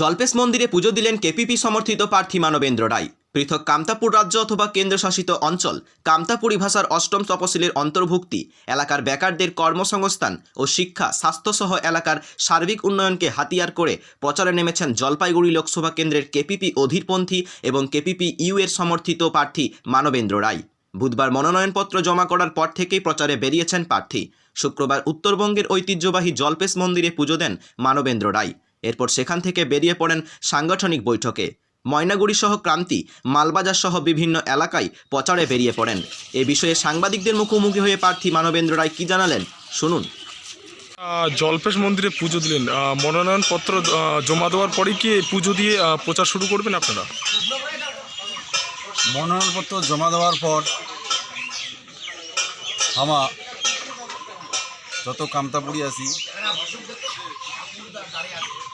জল্পেশ মন্দিরে পুজো দিলেন কেপিপি সমর্থিত প্রার্থী মানবেন্দ্র রায়। পৃথক কামতাপুর রাজ্য অথবা কেন্দ্রশাসিত অঞ্চল, কামতাপুরি ভাষার অষ্টম তপশিলের অন্তর্ভুক্তি, এলাকার বেকারদের কর্মসংস্থান ও শিক্ষা, স্বাস্থ্যসহ এলাকার সার্বিক উন্নয়নকে হাতিয়ার করে প্রচারে নেমেছেন জলপাইগুড়ি লোকসভা কেন্দ্রের কেপিপি অধীরপন্থী এবং কেপিপি ইউ এর সমর্থিত প্রার্থী মানবেন্দ্র রায়। বুধবার মনোনয়নপত্র জমা করার পর থেকেই প্রচারে বেরিয়েছেন প্রার্থী। শুক্রবার উত্তরবঙ্গের ঐতিহ্যবাহী জল্পেশ মন্দিরে পুজো দেন মানবেন্দ্র রায়। এরপর সেখান থেকে বেরিয়ে পড়েন সাংগঠনিক বৈঠকে। ময়নাগুড়ি সহ ক্রান্তি মালবাজার সহ বিভিন্ন এলাকায় প্রচারে বেরিয়ে পড়েন। এ বিষয়ে সাংবাদিকদের মুখোমুখি হয়ে প্রার্থী মানবেন্দ্র রায় কী জানালেন? শুনুন। জল্পেশ মন্দিরে পুজো দিলেন। মনোনয়নপত্র জমা দেওয়ার পরেই কি পুজো দিয়ে প্রচার শুরু করবেন আপনারা? মনোনয়নপত্র জমা দেওয়ার পর আমার যত কামতাপুরি আছি,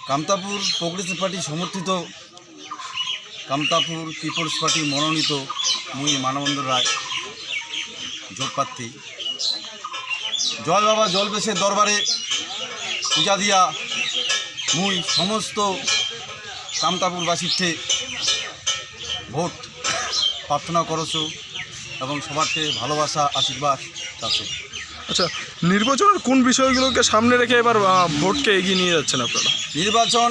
কামতাপুর প্রগ্রেসিভ পার্টি সমর্থিত, কামতাপুর পিপলস পার্টি মনোনীত মুই মানবন্দ রায়, জোট প্রার্থী। জল বাবা, জল বেশের দরবারে পূজা দিয়া মুই সমস্ত কামতাপুরবাসীর ঠে ভোট প্রার্থনা করছ এবং সবার ভালোবাসা, আশীর্বাদ চাচ্ছ। আচ্ছা নির্বাচনের কোন বিষয়গুলোকে সামনে রেখে এবার ভোটকে এগিয়ে নিয়ে যাচ্ছেন আপনারা? নির্বাচন